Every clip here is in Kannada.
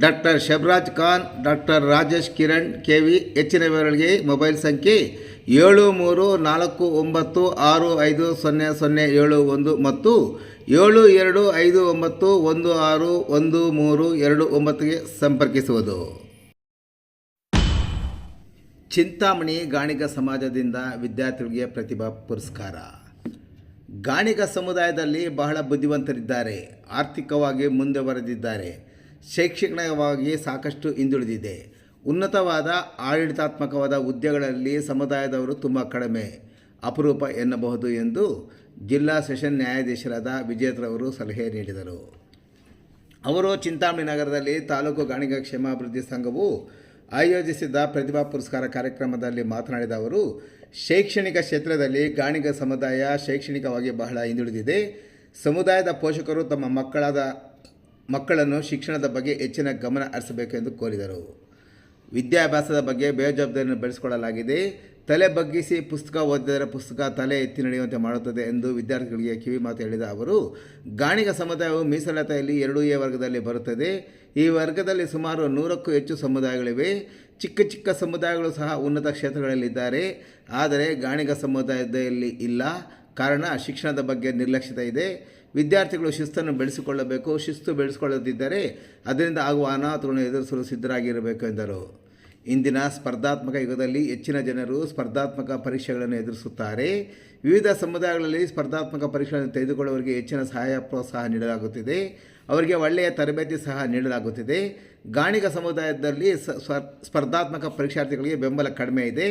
doctor Shabraj Khan, doctor Rajesh Kiran K V ಹೆಚ್ಚಿನ ವಿವರಗಳಿಗೆ ಮೊಬೈಲ್ ಸಂಖ್ಯೆ ಏಳು ಮೂರು ನಾಲ್ಕು ಒಂಬತ್ತು ಆರು ಐದು ಸೊನ್ನೆ ಸೊನ್ನೆ ಏಳು ಒಂದು ಮತ್ತು ಏಳು ಎರಡು ಐದು ಒಂಬತ್ತು ಒಂದು ಆರು ಒಂದು ಮೂರು ಎರಡು ಒಂಬತ್ತಿಗೆ ಸಂಪರ್ಕಿಸುವುದು. ಚಿಂತಾಮಣಿ ಗಾಣಿಗ ಸಮಾಜದಿಂದ ವಿದ್ಯಾರ್ಥಿಗಳಿಗೆ ಪ್ರತಿಭಾ ಪುರಸ್ಕಾರ. ಗಾಣಿಗ ಸಮುದಾಯದಲ್ಲಿ ಬಹಳ ಬುದ್ಧಿವಂತರಿದ್ದಾರೆ, ಆರ್ಥಿಕವಾಗಿ ಮುಂದೆ ಬರೆದಿದ್ದಾರೆ. ಶೈಕ್ಷಣಿಕವಾಗಿ ಸಾಕಷ್ಟು ಹಿಂದುಳಿದಿದೆ. ಉನ್ನತವಾದ ಆಡಳಿತಾತ್ಮಕವಾದ ಹುದ್ದೆಗಳಲ್ಲಿ ಸಮುದಾಯದವರು ತುಂಬ ಕಡಿಮೆ. ಅಪರೂಪ ಎನ್ನಬಹುದು ಎಂದು ಜಿಲ್ಲಾ ಸೆಷನ್ ನ್ಯಾಯಾಧೀಶರಾದ ವಿಜೇತರವರು ಸಲಹೆ ನೀಡಿದರು. ಅವರು ಚಿಂತಾಮಣಿ ನಗರದಲ್ಲಿ ತಾಲೂಕು ಗಾಣಿಗ ಕ್ಷೇಮಾಭಿವೃದ್ಧಿ ಸಂಘವು ಆಯೋಜಿಸಿದ್ದ ಪ್ರತಿಭಾ ಪುರಸ್ಕಾರ ಕಾರ್ಯಕ್ರಮದಲ್ಲಿ ಮಾತನಾಡಿದ ಅವರು, ಶೈಕ್ಷಣಿಕ ಕ್ಷೇತ್ರದಲ್ಲಿ ಗಾಣಿಗ ಸಮುದಾಯ ಶೈಕ್ಷಣಿಕವಾಗಿ ಬಹಳ ಹಿಂದುಳಿದಿದೆ. ಸಮುದಾಯದ ಪೋಷಕರು ತಮ್ಮ ಮಕ್ಕಳಾದ ಮಕ್ಕಳನ್ನು ಶಿಕ್ಷಣದ ಬಗ್ಗೆ ಹೆಚ್ಚಿನ ಗಮನ ಹರಿಸಬೇಕು ಎಂದು ಕೋರಿದರು. ವಿದ್ಯಾಭ್ಯಾಸದ ಬಗ್ಗೆ ಬೇಜವಾಬ್ದಾರಿಯನ್ನು ಬೆಳೆಸಿಕೊಳ್ಳಲಾಗಿದೆ. ತಲೆ ಬಗ್ಗಿಸಿ ಪುಸ್ತಕ ಓದಿದರೆ ಪುಸ್ತಕ ತಲೆ ಎತ್ತಿ ನಡೆಯುವಂತೆ ಮಾಡುತ್ತದೆ ಎಂದು ವಿದ್ಯಾರ್ಥಿಗಳಿಗೆ ಕಿವಿ ಮಾತು ಹೇಳಿದ ಅವರು, ಗಾಣಿಗ ಸಮುದಾಯವು ಮೀಸಲಾತಿಯಲ್ಲಿ ಎರಡು ಎ ವರ್ಗದಲ್ಲಿ ಬರುತ್ತದೆ. ಈ ವರ್ಗದಲ್ಲಿ ಸುಮಾರು ನೂರಕ್ಕೂ ಹೆಚ್ಚು ಸಮುದಾಯಗಳಿವೆ. ಚಿಕ್ಕ ಚಿಕ್ಕ ಸಮುದಾಯಗಳು ಸಹ ಉನ್ನತ ಕ್ಷೇತ್ರಗಳಲ್ಲಿದ್ದಾರೆ. ಆದರೆ ಗಾಣಿಗ ಸಮುದಾಯದಲ್ಲಿ ಇಲ್ಲ. ಕಾರಣ ಶಿಕ್ಷಣದ ಬಗ್ಗೆ ನಿರ್ಲಕ್ಷ್ಯತೆ ಇದೆ. ವಿದ್ಯಾರ್ಥಿಗಳು ಶಿಸ್ತನ್ನು ಬೆಳೆಸಿಕೊಳ್ಳಬೇಕು, ಶಿಸ್ತು ಬೆಳೆಸಿಕೊಳ್ಳದಿದ್ದರೆ ಅದರಿಂದ ಆಗುವ ಅನಾಹುತಗಳನ್ನು ಎದುರಿಸಲು ಸಿದ್ಧರಾಗಿರಬೇಕು ಎಂದರು. ಇಂದಿನ ಸ್ಪರ್ಧಾತ್ಮಕ ಯುಗದಲ್ಲಿ ಹೆಚ್ಚಿನ ಜನರು ಸ್ಪರ್ಧಾತ್ಮಕ ಪರೀಕ್ಷೆಗಳನ್ನು ಎದುರಿಸುತ್ತಾರೆ. ವಿವಿಧ ಸಮುದಾಯಗಳಲ್ಲಿ ಸ್ಪರ್ಧಾತ್ಮಕ ಪರೀಕ್ಷೆಗಳನ್ನು ತೆಗೆದುಕೊಳ್ಳುವವರಿಗೆ ಹೆಚ್ಚಿನ ಸಹಾಯ, ಪ್ರೋತ್ಸಾಹ ನೀಡಲಾಗುತ್ತಿದೆ. ಅವರಿಗೆ ಒಳ್ಳೆಯ ತರಬೇತಿ ಸಹ ನೀಡಲಾಗುತ್ತಿದೆ. ಗಾಣಿಗ ಸಮುದಾಯದಲ್ಲಿ ಸ್ಪರ್ಧಾತ್ಮಕ ಪರೀಕ್ಷಾರ್ಥಿಗಳಿಗೆ ಬೆಂಬಲ ಕಡಿಮೆ ಇದೆ.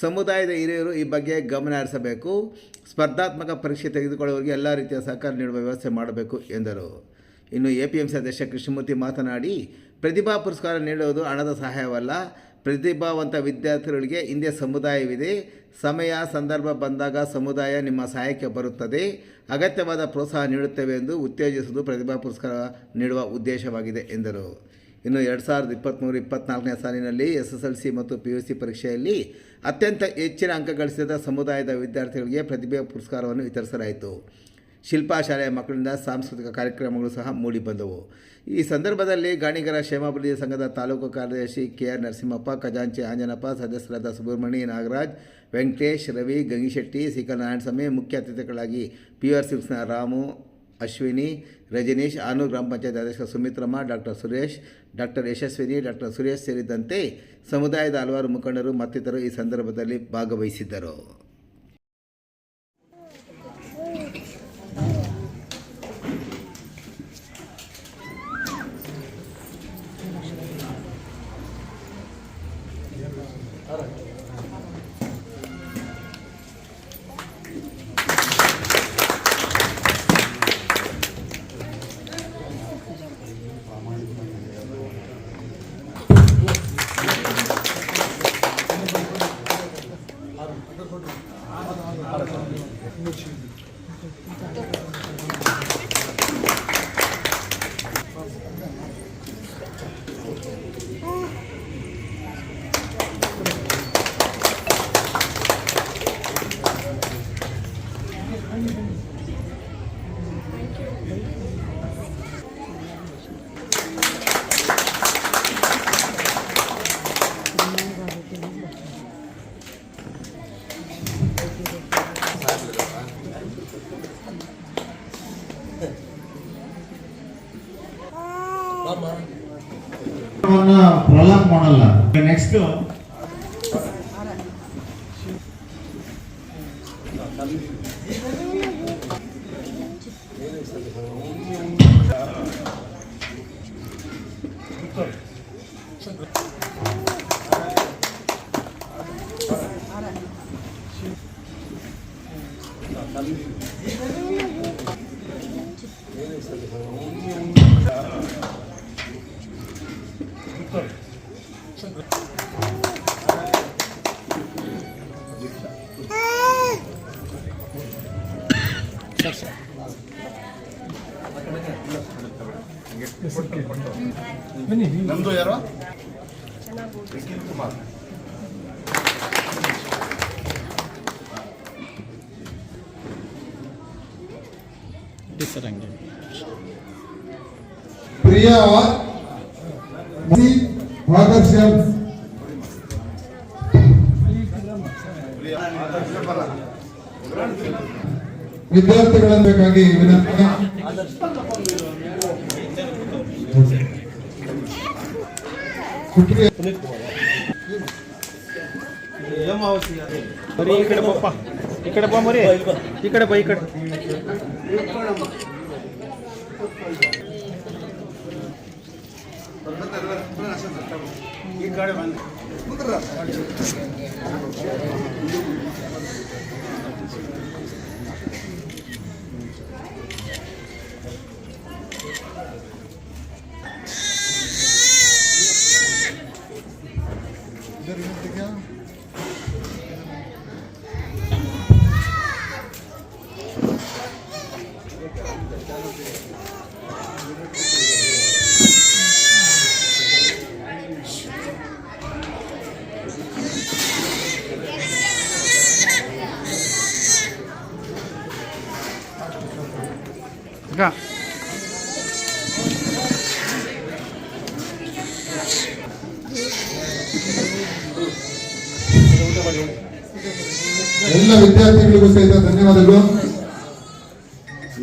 ಸಮುದಾಯದ ಹಿರಿಯರು ಈ ಬಗ್ಗೆ ಗಮನ ಹರಿಸಬೇಕು. ಸ್ಪರ್ಧಾತ್ಮಕ ಪರೀಕ್ಷೆ ತೆಗೆದುಕೊಳ್ಳುವವರಿಗೆ ಎಲ್ಲ ರೀತಿಯ ಸಹಕಾರ ನೀಡುವ ವ್ಯವಸ್ಥೆ ಮಾಡಬೇಕು ಎಂದರು. ಇನ್ನು ಎ ಪಿ ಎಂ ಸಿ ಅಧ್ಯಕ್ಷ ಕೃಷ್ಣಮೂರ್ತಿ ಮಾತನಾಡಿ, ಪ್ರತಿಭಾ ಪುರಸ್ಕಾರ ನೀಡುವುದು ಹಣದ ಸಹಾಯವಲ್ಲ. ಪ್ರತಿಭಾವಂತ ವಿದ್ಯಾರ್ಥಿಗಳಿಗೆ ಹಿಂದೆ ಸಮುದಾಯವಿದೆ. ಸಮಯ, ಸಂದರ್ಭ ಬಂದಾಗ ಸಮುದಾಯ ನಿಮ್ಮ ಸಹಾಯಕ್ಕೆ ಬರುತ್ತದೆ. ಅಗತ್ಯವಾದ ಪ್ರೋತ್ಸಾಹ ನೀಡುತ್ತೇವೆ ಎಂದು ಉತ್ತೇಜಿಸುವುದು ಪ್ರತಿಭಾ ಪುರಸ್ಕಾರ ನೀಡುವ ಉದ್ದೇಶವಾಗಿದೆ ಎಂದರು. ಇನ್ನು ಎರಡು ಸಾವಿರದ ಇಪ್ಪತ್ತ್ಮೂರು ಇಪ್ಪತ್ತ್ನಾಲ್ಕನೇ ಸಾಲಿನಲ್ಲಿ ಎಸ್ ಎಸ್ ಎಲ್ ಸಿ ಮತ್ತು ಪಿ ಯು ಸಿ ಪರೀಕ್ಷೆಯಲ್ಲಿ ಅತ್ಯಂತ ಹೆಚ್ಚಿನ ಅಂಕ ಗಳಿಸಿದ ಸಮುದಾಯದ ವಿದ್ಯಾರ್ಥಿಗಳಿಗೆ ಪ್ರತಿಭೆ ಪುರಸ್ಕಾರವನ್ನು ವಿತರಿಸಲಾಯಿತು. ಶಿಲ್ಪಾ ಶಾಲೆಯ ಮಕ್ಕಳಿಂದ ಸಾಂಸ್ಕೃತಿಕ ಕಾರ್ಯಕ್ರಮಗಳು ಸಹ ಮೂಡಿಬಂದವು ಈ ಸಂದರ್ಭದಲ್ಲಿ ಗಾಣಿಗರ ಕ್ಷೇಮಾಭಿವೃದ್ಧಿ ಸಂಘದ ತಾಲೂಕು ಕಾರ್ಯದರ್ಶಿ ಕೆ ಆರ್ ನರಸಿಂಹಪ್ಪ, ಖಜಾಂಚಿ ಆಂಜನಪ್ಪ, ಸದಸ್ಯರಾದ ಸುಬ್ರಹ್ಮಣಿ ನಾಗರಾಜ್, ವೆಂಕಟೇಶ್ ರವಿ, ಗಂಗಿಶೆಟ್ಟಿ ಸಿಕಲ್ ನಾರಾಯಣಸ್ವಾಮಿ ಮುಖ್ಯ ಅತಿಥಿಗಳಾಗಿ ಪಿ ಆರ್ ಸಿಲ್ಸ್ನ ರಾಮು ಅಶ್ವಿನಿ, ರಜನೀಶ್ ಆನು ಗ್ರಾಮ ಪಂಚಾಯತ್ ಅಧ್ಯಕ್ಷ Sumitramma, doctor Suresh, doctor Yashaswini, doctor Suresh ಸೇರಿದಂತೆ ಸಮುದಾಯದ ಹಲವಾರು ಮುಖಂಡರು ಮತ್ತಿತರರು ಈ ಸಂದರ್ಭದಲ್ಲಿ ಭಾಗವಹಿಸಿದ್ದರು. Look. ಪ್ರಿಯಾ ಆದರ್ಶ ವಿದ್ಯಾರ್ಥಿಗಳನ್ನು ಬೇಕಾಗಿ ವಿನಂತಿ ಸುಪ್ರಿಯ ಮರಿ ಈ ಕಡೆ ಬಪ್ಪ ಈ ಕಡೆ ಬಾ ಮರಿ. ಈ ಕಡೆ ಬಾ, ಈ ಕಡೆ. ಈಗ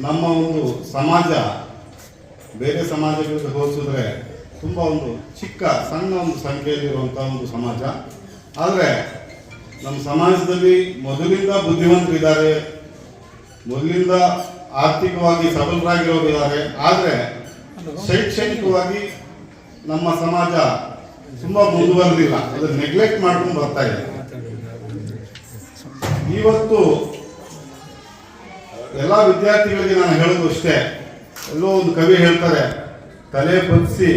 ನಮ್ಮ ಒಂದು ಸಮಾಜ, ಬೇರೆ ಸಮಾಜಗಳಿಗೆ ಹೋಲಿಸಿದ್ರೆ ತುಂಬ ಒಂದು ಚಿಕ್ಕ, ಸಣ್ಣ ಒಂದು ಸಂಖ್ಯೆಯಲ್ಲಿರುವಂಥ ಒಂದು ಸಮಾಜ. ಆದರೆ ನಮ್ಮ ಸಮಾಜದಲ್ಲಿ ಮೊದಲಿಂದ ಬುದ್ಧಿವಂತರಿದ್ದಾರೆ ಮೊದಲಿಂದ ಆರ್ಥಿಕವಾಗಿ ಸಬಲರಾಗಿರೋರು ಇದ್ದಾರೆ ಆದರೆ ಶೈಕ್ಷಣಿಕವಾಗಿ ನಮ್ಮ ಸಮಾಜ ತುಂಬ ಮುಂದುವರೆದಿಲ್ಲ. ಅದನ್ನು ನೆಗ್ಲೆಕ್ಟ್ ಮಾಡ್ಕೊಂಡು ಬರ್ತಾ ಇದೆ. ಇವತ್ತು ಎಲ್ಲ ವಿದ್ಯಾರ್ಥಿಗಳಿಗೆ ನಾನು ಹೇಳೋದು ಅಷ್ಟೇ. ಎಲ್ಲೋ ಒಂದು ಕವಿ ಹೇಳ್ತಾರೆ, ತಲೆ ಬದಿಸಿ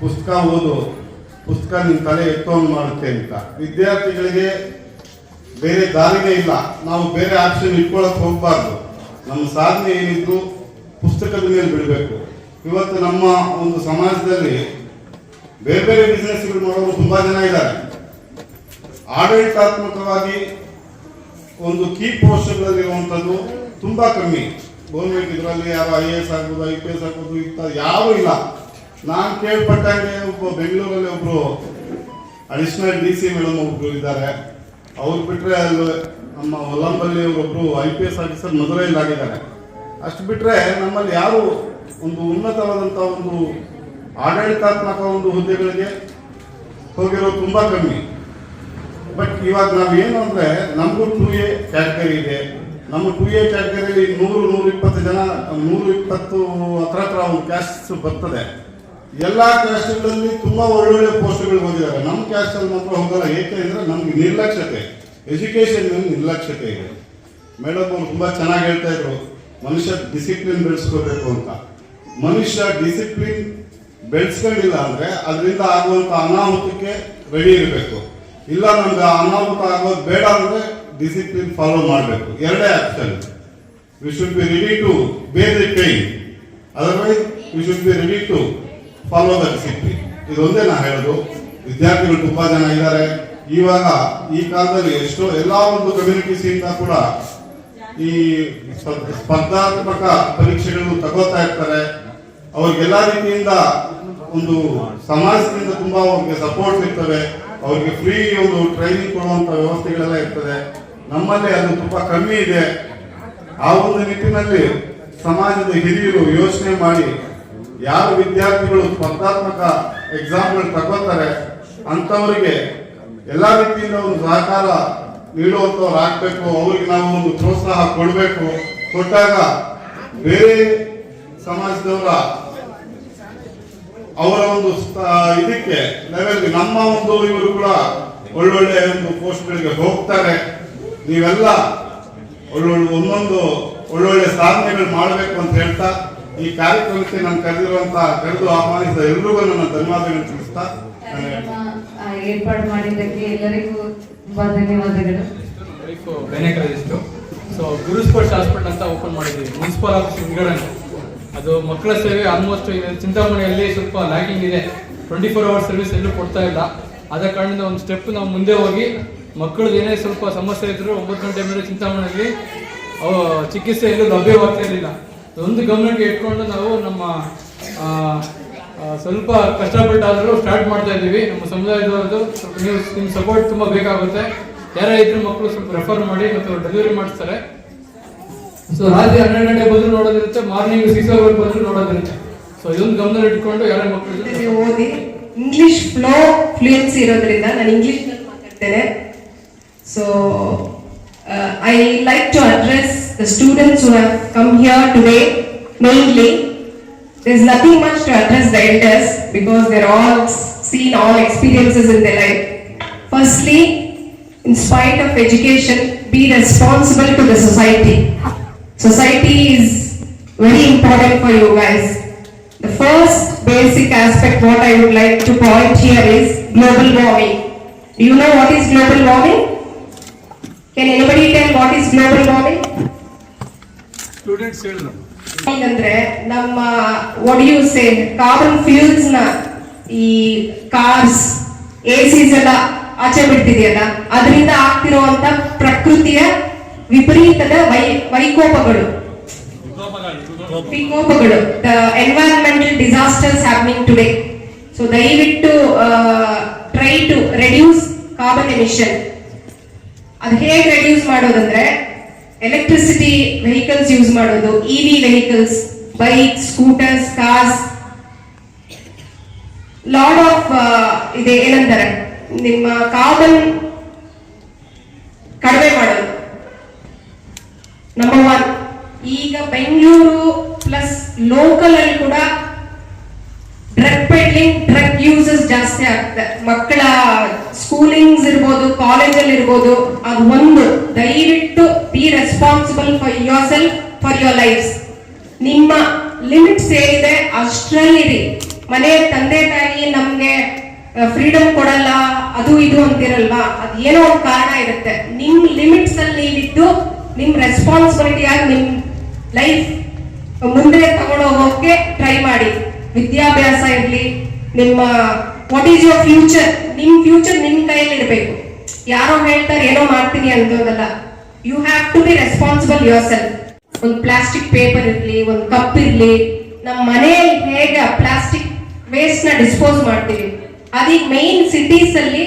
ಪುಸ್ತಕ ಓದು, ಪುಸ್ತಕ ನಿಮ್ಮ ತಲೆ ಎತ್ತೋಂಗ್ ಮಾಡುತ್ತೆ ಅಂತ. ವಿದ್ಯಾರ್ಥಿಗಳಿಗೆ ಬೇರೆ ದಾರಿನೇ ಇಲ್ಲ. ನಾವು ಬೇರೆ ಆಪ್ಷನ್ ಇಟ್ಕೊಳಕ್ ಹೋಗ್ಬಾರ್ದು. ನಮ್ಮ ಸಾಧನೆ ಏನಿದ್ರು ಪುಸ್ತಕದ ಮೇಲೆ ಬಿಡಬೇಕು. ಇವತ್ತು ನಮ್ಮ ಒಂದು ಸಮಾಜದಲ್ಲಿ ಬೇರೆ ಬೇರೆ ಬಿಸ್ನೆಸ್ಗಳು ಮಾಡೋರು ತುಂಬಾ ಜನ ಇದ್ದಾರೆ. ಆಡಳಿತಾತ್ಮಕವಾಗಿ ಒಂದು ಕೀ ಪೋಸ್ಟ್ಗಳಲ್ಲಿರುವಂಥದ್ದು ತುಂಬಾ ಕಮ್ಮಿ. ಗೌರ್ಮೆಂಟ್ ಇದರಲ್ಲಿ ಯಾರು ಐ ಎ ಎಸ್ ಆಗ್ಬೋದು ಐ ಪಿ ಎಸ್ ಆಗ್ಬೋದು, ಇಂಥ ಯಾರೂ ಇಲ್ಲ. ನಾನು ಕೇಳ್ಪಟ್ಟಂಗೆ ಒಬ್ಬ ಬೆಂಗಳೂರಲ್ಲಿ ಒಬ್ರು ಅಡಿಷನಲ್ ಡಿ ಸಿ ಮೇಡಮ್ ಒಬ್ಬರು ಇದ್ದಾರೆ. ಅವ್ರು ಬಿಟ್ರೆ ಅಲ್ಲಿ ನಮ್ಮ ಒಲಂಬಲ್ಲಿ ಒಬ್ಬರು ಐ ಪಿ ಎಸ್ ಆಫೀಸರ್ ಮಧುರೈಲಿ ಆಗಿದ್ದಾರೆ ಅಷ್ಟು ಬಿಟ್ರೆ ನಮ್ಮಲ್ಲಿ ಯಾರು ಒಂದು ಉನ್ನತವಾದಂಥ ಒಂದು ಆಡಳಿತಾತ್ಮಕ ಒಂದು ಹುದ್ದೆಗಳಿಗೆ ಹೋಗಿರೋದು ತುಂಬಾ ಕಮ್ಮಿ. ಬಟ್ ಇವಾಗ ನಾವು ಏನು ಅಂದ್ರೆ, ನಮಗೂ ಟೂ ಎ ಕ್ಯಾಟಗರಿ ಇದೆ. ನಮ್ಮ ಟು ಎ ಕ್ಯಾಟಗರಿ ನೂರು ನೂರ ಇಪ್ಪತ್ತು ಜನ ನೂರ ಇಪ್ಪತ್ತು ಹತ್ರ ಹತ್ರ ಒಂದು ಕ್ಯಾಸ್ಟ್ ಬರ್ತದೆ. ಎಲ್ಲ ಕ್ಯಾಸ್ಟ್ಗಳಲ್ಲಿ ತುಂಬಾ ಒಳ್ಳೊಳ್ಳೆ ಪೋಸ್ಟ್ಗಳು ಹೋಗಿದ್ದಾರೆ ನಮ್ಮ ಕ್ಯಾಸ್ಟಲ್ಲಿ ಮಾತ್ರ ಹೋಗಲ್ಲ. ಏಕೆ ಅಂದ್ರೆ ನಮ್ಗೆ ನಿರ್ಲಕ್ಷ್ಯತೆ. ಎಜುಕೇಷನ್ ನಿರ್ಲಕ್ಷ್ಯತೆ ಇದೆ. ಮೇಡಮ್ ಅವರು ತುಂಬಾ ಚೆನ್ನಾಗಿ ಹೇಳ್ತಾ ಇದ್ರು. ಮನುಷ್ಯ ಡಿಸಿಪ್ಲಿನ್ ಬೆಳೆಸ್ಕೋಬೇಕು ಅಂತ. ಮನುಷ್ಯ ಡಿಸಿಪ್ಲಿನ್ ಬೆಳೆಸ್ಕೊಂಡಿಲ್ಲ ಅಂದ್ರೆ ಅದರಿಂದ ಆಗುವಂತ ಅನಾಹುತಕ್ಕೆ ರೆಡಿ ಇರಬೇಕು. ಇಲ್ಲ ನಮ್ಗೆ ಅನಾಹುತ ಆಗೋದು ಬೇಡ ಅಂದ್ರೆ ಡಿಸಿಪ್ಲಿನ್ ಫಾಲೋ ಮಾಡಬೇಕು. ಎರಡೇ option we should be ready to bear the pain otherwise we should be ready to follow the discipline ಇದೊಂದೇ ನಾ ಹೇಳೋದು. ವಿದ್ಯಾರ್ಥಿಗಳು ತುಂಬಾ ಜನ ಇದ್ದಾರೆ. ಇವಾಗ ಈ ಕಾಲದಲ್ಲಿ ಎಷ್ಟೋ ಎಲ್ಲ ಒಂದು ಕಮ್ಯುನಿಟೀಸ್ ಇಂದ ಕೂಡ ಈ ಸ್ಪರ್ಧಾತ್ಮಕ ಪರೀಕ್ಷೆಗಳು ತಗೋತಾ ಇರ್ತಾರೆ. ಅವ್ರಿಗೆಲ್ಲ ರೀತಿಯಿಂದ ಒಂದು ಸಮಾಜದಿಂದ ತುಂಬಾ ಅವ್ರಿಗೆ ಸಪೋರ್ಟ್ ಇರ್ತವೆ ಅವ್ರಿಗೆ ಫ್ರೀ ಒಂದು ಟ್ರೈನಿಂಗ್ ಕೊಡುವಂತ ವ್ಯವಸ್ಥೆಗಳೆಲ್ಲ ಇರ್ತದೆ. ನಮ್ಮಲ್ಲಿ ಅದು ತುಂಬಾ ಕಮ್ಮಿ ಇದೆ. ಆ ಒಂದು ನಿಟ್ಟಿನಲ್ಲಿ ಸಮಾಜದ ಹಿರಿಯರು ಯೋಚನೆ ಮಾಡಿ ಯಾರು ವಿದ್ಯಾರ್ಥಿಗಳು ಸ್ಪರ್ಧಾತ್ಮಕ ಎಕ್ಸಾಮ್ಗಳು ತಗೋತಾರೆ ಅಂತವರಿಗೆ ಎಲ್ಲಾ ರೀತಿಯಿಂದ ಒಂದು ಸಹಕಾರ ನೀಡುವಂತವ್ರು ಆಗ್ಬೇಕು. ಅವ್ರಿಗೆ ನಾವು ಒಂದು ಪ್ರೋತ್ಸಾಹ ಕೊಡಬೇಕು. ಕೊಟ್ಟಾಗ ಬೇರೆ ಸಮಾಜದವರ ಅವರ ಒಂದು ಇದಕ್ಕೆ ಲೆವೆಲ್ಗೆ ನಮ್ಮ ಒಂದು ಇವರು ಕೂಡ ಒಳ್ಳೊಳ್ಳೆ ಒಂದು ಪೋಸ್ಟ್ಗಳಿಗೆ ಹೋಗ್ತಾರೆ. ನೀವೆಲ್ಲ ಒಳ್ಳೊಳ್ಳೆ ಒಂದೊಂದು ಒಳ್ಳೊಳ್ಳೆ ಸಾಧನೆಗಳು ಮಾಡಬೇಕು ಅಂತ ಹೇಳ್ತಾ ಈ ಕಾರ್ಯಕ್ರಮಕ್ಕೆ ನಾನು ಕರೆದಿರುವಂತ ಕರೆದು ಆಹ್ವಾನಿಸಿದ ಎಲ್ರಿಗೂ ನನ್ನ ಧನ್ಯವಾದಗಳು ತಿಳಿಸ್ತಾ ಏರ್ಪಾಡು ಮಾಡಿದ್ದಕ್ಕೆ ಎಲ್ಲರಿಗೂ ತುಂಬಾ ಧನ್ಯವಾದಗಳು. ಸೊ ಗುರು ಸ್ಪೋರ್ಟ್ಸ್ ಹಾಸ್ಪಿಟಲ್ ಅಂತ ಓಪನ್ ಮಾಡಿದ್ದೀವಿ. ಮುನ್ಸಿಪಲ್ ಆಫೀಸ್ ಹಿಂದ್ಗಡೆ ಅದು ಮಕ್ಕಳ ಸೇವೆ ಆಲ್ಮೋಸ್ಟ್ ಚಿಂತಾಮಣಿಯಲ್ಲಿ ಸ್ವಲ್ಪ ಲ್ಯಾಕಿಂಗ್ ಇದೆ. ಟ್ವೆಂಟಿ ಫೋರ್ ಅವರ್ ಸರ್ವಿಸ್ ಎಲ್ಲೂ ಕೊಡ್ತಾ ಇಲ್ಲ. ಆದ ಕಾರಣದಿಂದ ಒಂದು ಸ್ಟೆಪ್ ನಾವು ಮುಂದೆ ಹೋಗಿ ಮಕ್ಕಳದ್ದು ಏನೇ ಸ್ವಲ್ಪ ಸಮಸ್ಯೆ ಇದ್ದರೂ ಒಂಬತ್ತು ಗಂಟೆ ಮೇಲೆ ಚಿಂತಾಮಣಿಯಲ್ಲಿ ಚಿಕಿತ್ಸೆ ಎಲ್ಲೂ ಲಭ್ಯವಾಗ್ತಾ ಇರಲಿಲ್ಲ. ಒಂದು ಗಮನಕ್ಕೆ ಇಟ್ಕೊಂಡು ನಾವು ನಮ್ಮ ಸ್ವಲ್ಪ ಕಷ್ಟಪಟ್ಟಾದರೂ ಸ್ಟಾರ್ಟ್ ಮಾಡ್ತಾ ಇದ್ದೀವಿ. ನಮ್ಮ ಸಮುದಾಯದವ್ರದ್ದು ಸ್ವಲ್ಪ ನೀವು, ನಿಮ್ಮ ಸಪೋರ್ಟ್ ತುಂಬ ಬೇಕಾಗುತ್ತೆ. ಯಾರೇ ಇದ್ರೂ ಮಕ್ಕಳು ಸ್ವಲ್ಪ ರೆಫರ್ ಮಾಡಿ ಮತ್ತು ಡೆಲಿವರಿ ಮಾಡಿಸ್ತಾರೆ. ಸೊ ರಾತ್ರಿ ಹನ್ನೆರಡು ಗಂಟೆ ಬಂದು ನೋಡೋದಿರುತ್ತೆ ಮಾರ್ನಿಂಗ್ ಸಿಕ್ಸ್ ಅವರ್ ಬಂದು ನೋಡೋದಿರುತ್ತೆ. ಸೊ ಇದೊಂದು ಗಮನ ಇಟ್ಕೊಂಡು ಯಾರೇ ಮಕ್ಕಳು ಓದಿ ಇಂಗ್ಲಿಷ್ ಫ್ಲೋ ಫ್ಲೂಯೆನ್ಸಿ ಇರೋದ್ರಿಂದ ನಾನು ಇಂಗ್ಲಿಷ್ ಮಾತಾಡ್ತೇನೆ. So uh, I like to address the students who have come here today mainly. There's nothing much to address the elders because they're all seen all experiences in their life. Firstly, in spite of education, be responsible to the society. Society is very important for you guys. The first basic aspect what I would like to point here is global warming. Do you know what is global warming? Can anybody tell what is global warming? Students ಹೇಳಿದ್ರು ಅಂದ್ರೆ ನಮ್ಮ ಒಡಿಯೂಸೆ ಕಾರ್ಬನ್ ಫ್ಯೂಲ್ಸ್ನ ಈ ಕಾರ್ಸ್ ಎಸಿಸ್ ಎಲ್ಲ ಆಚೆ ಬಿಡ್ತಿದೆಯಲ್ಲ ಅದರಿಂದ ಆಗ್ತಿರುವಂತ ಪ್ರಕೃತಿಯ ವಿಪರೀತದ ವೈ ವೈಕೋಪಗಳು. ವಿಕೋಪಗಳು. The environmental disasters happening today so ದಯವಿಟ್ಟು try to reduce carbon emission ಅದು ಹೇಗೆ ರೆಡ್ಯೂಸ್ ಮಾಡೋದಂದ್ರೆ ಎಲೆಕ್ಟ್ರಿಸಿಟಿ ವೆಹಿಕಲ್ಸ್ ಯೂಸ್ ಮಾಡೋದು EV vehicles bike scooters cars lot of ಇದೆ ಏನಂತಾರೆ? ನಿಮ್ಮ ಕಾರ್ಬನ್ ಕಡಿಮೆ ಮಾಡೋದು. ನಂಬರ್ ಒನ್ ಈಗ ಬೆಂಗಳೂರು ಪ್ಲಸ್ ಲೋಕಲ್ ಅಲ್ಲಿ ಕೂಡ ಡ್ರಗ್ ಪೆಡ್ಲಿಂಗ್ ಡ್ರಗ್ ಯೂಸಸ್ ಜಾಸ್ತಿ ಆಗ್ತದೆ ಮಕ್ಕಳ ಸ್ಕೂಲಿಂಗ್ಸ್ ಇರ್ಬೋದು ಕಾಲೇಜಲ್ಲಿ ಇರ್ಬೋದು ಅದು ಒಂದು ದಯವಿಟ್ಟು be responsible for yourself for your life ನಿಮ್ಮ ಲಿಮಿಟ್ಸ್ ಏನಿದೆ, ಅಷ್ಟರಲ್ಲಿರಿ. ಮನೆ ತಂದೆ ತಾಯಿ ನಮ್ಗೆ ಫ್ರೀಡಮ್ ಕೊಡಲ್ಲ, ಅದು ಇದು ಅಂತಿರಲ್ವಾ? ಅದು ಏನೋ ಒಂದು ಕಾರಣ ಇರುತ್ತೆ. ನಿಮ್ ಲಿಮಿಟ್ಸ್ ಅಲ್ಲಿ ನೀವಿದ್ದು, ನಿಮ್ ರೆಸ್ಪಾನ್ಸಿಬಿಲಿಟಿ ಆಗಿ ನಿಮ್ ಲೈಫ್ ಮುಂದೆ ತಗೊಂಡು ಹೋಗೋಕೆ ಟ್ರೈ ಮಾಡಿ. ವಿದ್ಯಾಭ್ಯಾಸ ಇರಲಿ, ನಿಮ್ಮ ವಾಟ್ ಈಸ್ ಯುವರ್ ಫ್ಯೂಚರ್ ನಿಮ್ ಫ್ಯೂಚರ್ ನಿಮ್ ಕೈಯಲ್ಲಿ ಇರಬೇಕು ಯಾರೋ ಹೇಳ್ತಾರೆ, ಏನೋ ಮಾಡ್ತೀನಿ ಅಂತೋದಲ್ಲ you have to be responsible yourself ಒಂದು ಪ್ಲಾಸ್ಟಿಕ್ ಪೇಪರ್ ಇರಲಿ, ಒಂದು ಕಪ್ ಇರಲಿ ನಮ್ಮ ಮನೆಯಲ್ಲಿ ಹೇಗೆ ಪ್ಲಾಸ್ಟಿಕ್ ವೇಸ್ಟ್ನ ಡಿಸ್ಪೋಸ್ ಮಾಡ್ತೀವಿ. ಅದೀಗ ಮೈನ್ ಸಿಟೀಸ್ ಅಲ್ಲಿ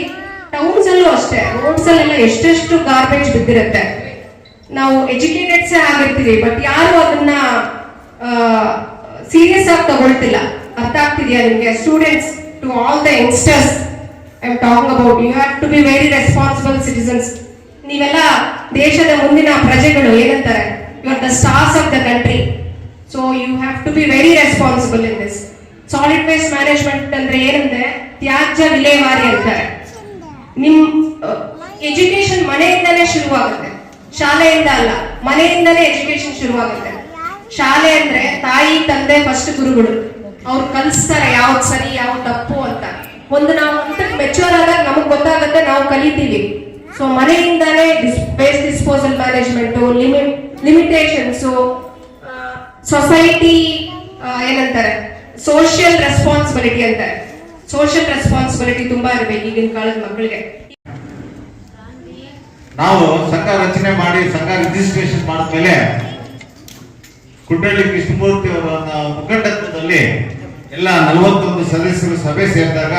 ಟೌನ್ಸ್ ಅಲ್ಲೂ ಅಷ್ಟೇ. ರೋಡ್ಸ್ ಅಲ್ಲೆಲ್ಲ ಎಷ್ಟೆಷ್ಟು ಗಾರ್ಬೇಜ್ ಬಿದ್ದಿರುತ್ತೆ. ನಾವು ಎಜುಕೇಟೆಡ್ಸ್ ಆಗಿರ್ತೀವಿ ಬಟ್ ಯಾರು ಅದನ್ನ ಸೀರಿಯಸ್ ಆಗಿ ತಗೊಳ್ತಿಲ್ಲ. ಅರ್ಥ ಆಗ್ತಿದ್ಯಾ ನಿಮ್ಗೆ? Students to all the youngsters I talk talking about you have to be very responsible citizens ನೀವೆಲ್ಲ ದೇಶದ ಮುಂದಿನ ಪ್ರಜೆಗಳು, ಏನಂತಾರೆ? You are the stars of the country so you have to be very responsible in this solid waste management ಅಂದ್ರೆ ಏನಂದ್ರೆ, ತ್ಯಾಜ್ಯ ವಿಲೇವಾರಿ ಅಂತಾರೆ. ನಿಮ್ ಎಜುಕೇಶನ್ ಮನೆಯಿಂದನೇ ಶುರುವಾಗುತ್ತೆ. ಶಾಲೆಯಿಂದ ಅಲ್ಲ, ಮನೆಯಿಂದಲೇ ಎಜುಕೇಶನ್ ಶುರುವಾಗುತ್ತೆ. ಶಾಲೆ ಅಂದ್ರೆ ತಾಯಿ, ತಂದೆ ಫಸ್ಟ್ ಗುರುಗಳು. ಅವ್ರು ಕಲಿಸ್ತಾರೆ ಯಾವ್ದು ಸರಿ, ಯಾವ್ದು ತಪ್ಪು ಅಂತ. ಒಂದು ನಾವು ಮೆಚೂರ್ ಆದಾಗ ನಮಗೆ ಗೊತ್ತಾಗುತ್ತೆ, ನಾವು ಕಲಿತೀವಿ. So ಮನೆಯಿಂದಾನೇ waste disposal management limit limitations society ಏನಂತಾರೆ? ಸೋಷಿಯಲ್ ರೆಸ್ಪಾನ್ಸಿಬಿಲಿಟಿ ಅಂತಾರೆ. ಸೋಷಿಯಲ್ ರೆಸ್ಪಾನ್ಸಿಬಿಲಿಟಿ ತುಂಬಾ ಇರಬೇಕು ಈಗಿನ ಕಾಲದ ಮಕ್ಕಳಿಗೆ ನಾವು ಸಂಘ ರಚನೆ ಮಾಡಿ ಸಂಘ ರಿಜಿಸ್ಟ್ರೇಷನ್ ಮಾಡಿದ್ಮೇಲೆ ಕುಡ್ಡಳ್ಳಿ ಕೃಷ್ಣಮೂರ್ತಿ ಅವರ ಮುಖಂಡತ್ವದಲ್ಲಿ ಎಲ್ಲ ನಲವತ್ತೊಂದು ಸದಸ್ಯರು ಸಭೆ ಸೇರಿದಾಗ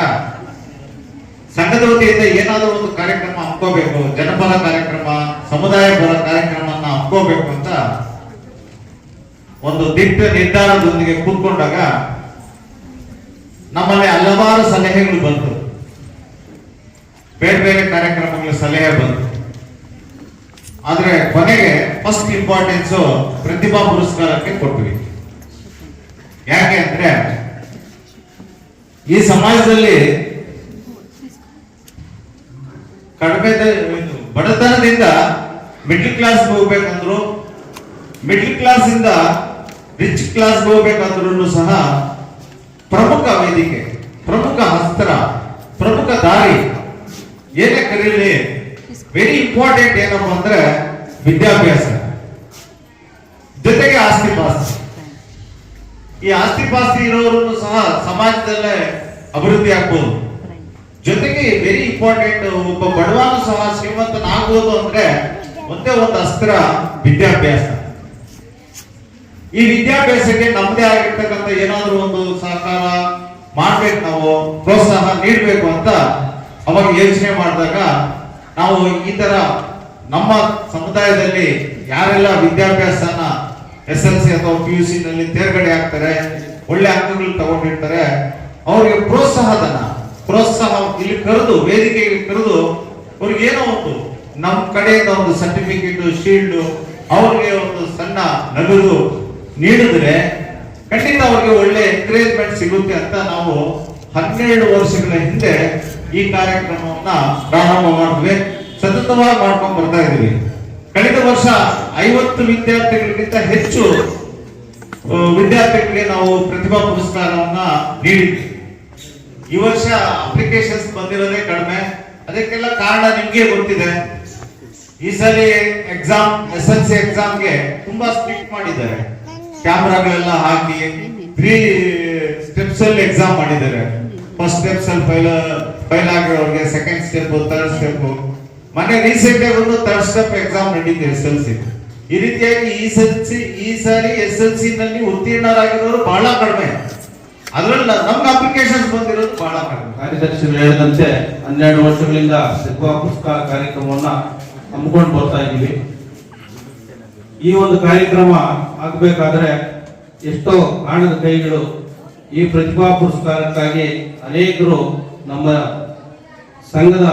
ಸಂಘದ ವತಿಯಿಂದ ಏನಾದರೂ ಒಂದು ಕಾರ್ಯಕ್ರಮ ಹಮ್ಕೋಬೇಕು ಜನಪರ ಕಾರ್ಯಕ್ರಮ, ಸಮುದಾಯ ಪರ ಕಾರ್ಯಕ್ರಮವನ್ನು ಹಮ್ಕೋಬೇಕು ಅಂತ ಒಂದು ದಿಟ್ಟ ನಿರ್ಧಾರದೊಂದಿಗೆ ಕೂತ್ಕೊಂಡಾಗ ನಮ್ಮಲ್ಲಿ ಹಲವಾರು ಸಲಹೆಗಳು ಬಂತು. ಬೇರೆ ಬೇರೆ ಕಾರ್ಯಕ್ರಮಗಳ ಸಲಹೆ ಬಂತು. ಆದ್ರೆ ಕೊನೆಗೆ ಫಸ್ಟ್ ಇಂಪಾರ್ಟೆನ್ಸ್ ಪ್ರತಿಭಾ ಪುರಸ್ಕಾರಕ್ಕೆ ಕೊಟ್ವಿ. ಯಾಕೆ ಅಂದ್ರೆ ಈ ಸಮಾಜದಲ್ಲಿ ಕಡಿಮೆ ಬಡತನದಿಂದ ಮಿಡ್ಲ್ ಕ್ಲಾಸ್ ಹೋಗ್ಬೇಕಂದ್ರು ಮಿಡ್ಲ್ ಕ್ಲಾಸ್ ಇಂದ ರಿಚ್ ಕ್ಲಾಸ್ ಹೋಗ್ಬೇಕಂದ್ರೂ ಸಹ ಪ್ರಮುಖ ವೇದಿಕೆ, ಪ್ರಮುಖ ಅಸ್ತ್ರ ಪ್ರಮುಖ ದಾರಿ. ಏನೇ ಕರೀಲಿ ವೆರಿ ಇಂಪಾರ್ಟೆಂಟ್ ಏನಪ್ಪ ಅಂದ್ರೆ ವಿದ್ಯಾಭ್ಯಾಸ. ಜೊತೆಗೆ ಆಸ್ತಿ ಪಾಸ್ತಿ. ಈ ಆಸ್ತಿ ಪಾಸ್ತಿ ಇರೋರು ಸಹ ಸಮಾಜದಲ್ಲೇ ಅಭಿವೃದ್ಧಿ ಆಗ್ಬೋದು. ಜೊತೆಗೆ ವೆರಿ ಇಂಪಾರ್ಟೆಂಟ್ ಒಬ್ಬ ಬಡವನು ಸಹ ಶ್ರೀಮಂತನಾಗ್ಬೋದು ಅಂದ್ರೆ ಒಂದೇ ಒಂದು ಅಸ್ತ್ರ ವಿದ್ಯಾಭ್ಯಾಸ. ಈ ವಿದ್ಯಾಭ್ಯಾಸಕ್ಕೆ ನಮ್ದೇ ಆಗಿರ್ತಕ್ಕಂಥ ಏನಾದ್ರೂ ಒಂದು ಸಹಕಾರ ಮಾಡ್ಬೇಕು ನಾವು, ಪ್ರೋತ್ಸಾಹ ನೀಡಬೇಕು ಅಂತ ಅವಾಗ ಯೋಚನೆ ಮಾಡಿದಾಗ ನಾವು ಈ ತರ ನಮ್ಮ ಸಮುದಾಯದಲ್ಲಿ ಯಾರೆಲ್ಲ ವಿದ್ಯಾಭ್ಯಾಸನ ಎಸ್ ಎಲ್ ಸಿ ಅಥವಾ ಪಿ ಯು ಸಿ ನಲ್ಲಿ ತೇರ್ಗಡೆ ಆಗ್ತಾರೆ, ಒಳ್ಳೆ ಅಂಕಗಳು ತಗೊಂಡಿರ್ತಾರೆ. ಅವರಿಗೆ ಪ್ರೋತ್ಸಾಹ ಧನ ಪ್ರೋತ್ಸಾಹ ಇಲ್ಲಿ ಕರೆದು ವೇದಿಕೆಗೆ ಕರೆದು ಅವ್ರಿಗೆ ಏನೋ ಒಂದು ನಮ್ಮ ಕಡೆಯಿಂದ ಒಂದು ಸರ್ಟಿಫಿಕೇಟ್ ಶೀಲ್ಡ್ ಅವ್ರಿಗೆ ಒಂದು ಸಣ್ಣ ನಗದು ನೀಡಿದ್ರೆ ಖಂಡಿತ ಅವ್ರಿಗೆ ಒಳ್ಳೆ ಎನ್ಕರೇಜ್ಮೆಂಟ್ ಸಿಗುತ್ತೆ ಅಂತ ನಾವು ಹನ್ನೆರಡು ವರ್ಷಗಳ ಹಿಂದೆ ಈ ಕಾರ್ಯಕ್ರಮವನ್ನ ಪ್ರಾರಂಭ ಮಾಡಿದ್ವಿ ಸತತವಾಗಿ ಮಾಡ್ಕೊಂಡು ಬರ್ತಾ ಇದೀವಿ ಕಳೆದ ವರ್ಷ ಐವತ್ತು ವಿದ್ಯಾರ್ಥಿಗಳಿಗಿಂತ ಹೆಚ್ಚು ವಿದ್ಯಾರ್ಥಿಗಳಿಗೆ ನಾವು ಪ್ರತಿಭಾ ಪುರಸ್ಕಾರವನ್ನ ನೀಡಿದ್ವಿ ಈ ವರ್ಷ ಅಪ್ಲಿಕೇಶನ್ಸ್ ಬಂದಿರೋದೇ ಕಡಿಮೆ. ಅದಕ್ಕೆಲ್ಲ ಕಾರಣ ನಿಮ್ಗೆ ಗೊತ್ತಿದೆ. ಈ ಸಲ ಎಕ್ಸಾಮ್ ಎಸ್ ಎಲ್ ಸಿ ಎಕ್ಸಾಮ್ಗೆ ತುಂಬಾ ಸ್ಟ್ರಿಕ್ಟ್ ಮಾಡಿದ್ದಾರೆ. ಕ್ಯಾಮ್ರಾಗಳೆಲ್ಲ ಹಾಕಿ ತ್ರೀ ಸ್ಟೆಪ್ಸ್ ಅಲ್ಲಿ ಎಕ್ಸಾಮ್ ಮಾಡಿದ್ದಾರೆ. ಫಸ್ಟ್ ಸ್ಟೆಪ್ಸ್ ಅಲ್ಲಿ ಫೈಲ್ ಫೈಲ್ ಆಗಿರೋರಿಗೆ ಸೆಕೆಂಡ್ ಸ್ಟೆಪ್ ಥರ್ಡ್ ಸ್ಟೆಪ್ ಮೊನ್ನೆ ರೀಸೆಂಟ್ ಆಗಿ ಒಂದು ಥರ್ಡ್ ಸ್ಟೆಪ್ ಎಕ್ಸಾಮ್ ನಡೀತಿದೆ ಎಸ್ ಎಲ್ ಸಿ ಈ ರೀತಿಯಾಗಿ ಈ ಸಿ ಈ ಸಾರಿ ಎಸ್ ಎಲ್ ಸಿ ನಲ್ಲಿ ಉತ್ತೀರ್ಣರಾಗಿರೋರು ಬಹಳ ಕಡಿಮೆ. ಅದರಲ್ಲ ನಮ್ಗೆ ಅಪ್ಲಿಕೇಶನ್ಸ್ ಬಂದಿರೋದು ಬಹಳ ಕಡಿಮೆ. ಕಾರ್ಯದರ್ಶಿಗಳು ಹೇಳಿದಂತೆ ಹನ್ನೆರಡು ವರ್ಷಗಳಿಂದ ಪ್ರತಿಭಾ ಪುರಸ್ಕಾರ ಕಾರ್ಯಕ್ರಮವನ್ನ ಹಮ್ಮಿಕೊಂಡು ಬರ್ತಾ ಇದ್ದೀವಿ. ಈ ಒಂದು ಕಾರ್ಯಕ್ರಮ ಆಗಬೇಕಾದ್ರೆ ಎಷ್ಟೋ ಕಾಣದ ಕೈಗಳು ಈ ಪ್ರತಿಭಾ ಪುರಸ್ಕಾರಕ್ಕಾಗಿ ಅನೇಕರು ನಮ್ಮ ಸಂಘದ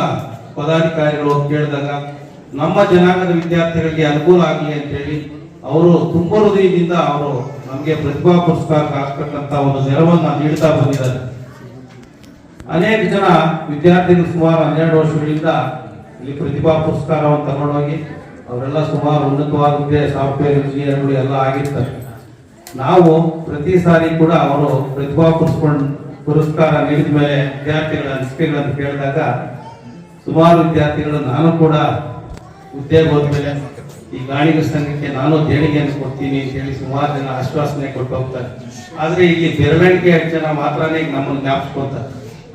ಪದಾಧಿಕಾರಿಗಳು ಕೇಳಿದಾಗ, ನಮ್ಮ ಜನಾಂಗದ ವಿದ್ಯಾರ್ಥಿಗಳಿಗೆ ಅನುಕೂಲ ಆಗಲಿ ಅಂತೇಳಿ ಅವರು ತುಂಬ ಹೃದಯದಿಂದ ಅವರು ನಮಗೆ ಪ್ರತಿಭಾ ಪುರಸ್ಕಾರಕ್ಕೆ ಆಗ್ತಕ್ಕಂಥ ಒಂದು ನೆರವನ್ನ ನೀಡ್ತಾ ಬಂದಿದ್ದಾರೆ. ಅನೇಕ ಜನ ವಿದ್ಯಾರ್ಥಿಗಳು ಸುಮಾರು ಹನ್ನೆರಡು ವರ್ಷಗಳಿಂದ ಇಲ್ಲಿ ಪ್ರತಿಭಾ ಪುರಸ್ಕಾರವನ್ನು ತಗೊಂಡೋಗಿ ಅವರೆಲ್ಲ ಸುಮಾರು ಉನ್ನತವಾದ ಸಾಫ್ಟ್ವೇರ್ ಇಂಜಿನಿಯರ್ಗಳು ಎಲ್ಲ ಆಗಿರ್ತಾರೆ. ನಾವು ಪ್ರತಿ ಸಾರಿ ಕೂಡ ಅವರು ಪ್ರತಿಭಾ ಪುರಸ್ಕಾರ ಪುರಸ್ಕಾರ ನೀಡಿದ ಮೇಲೆ ವಿದ್ಯಾರ್ಥಿಗಳ ಅನಿಸಿಕೆಗಳನ್ನು ಕೇಳಿದಾಗ ಸುಮಾರು ವಿದ್ಯಾರ್ಥಿಗಳು, ನಾನು ಕೂಡ ಉದ್ಯೋಗ ಹೋದ್ಮೇಲೆ ಈ ಗಾಣಿಗ ಸಂಘಕ್ಕೆ ನಾನು ದೇಣಿಗೆಯನ್ನು ಕೊಡ್ತೀನಿ ಅಂತ ಹೇಳಿ ಸುಮಾರು ಜನ ಆಶ್ವಾಸನೆ ಕೊಟ್ಟು ಹೋಗ್ತಾರೆ. ಆದ್ರೆ ಇಲ್ಲಿ ಬೆರಳಿಕೆ ಜನ ಮಾತ್ರನೇ ನಮ್ಮನ್ನು ಜ್ಞಾಪಿಸ್ಕೊತಾರೆ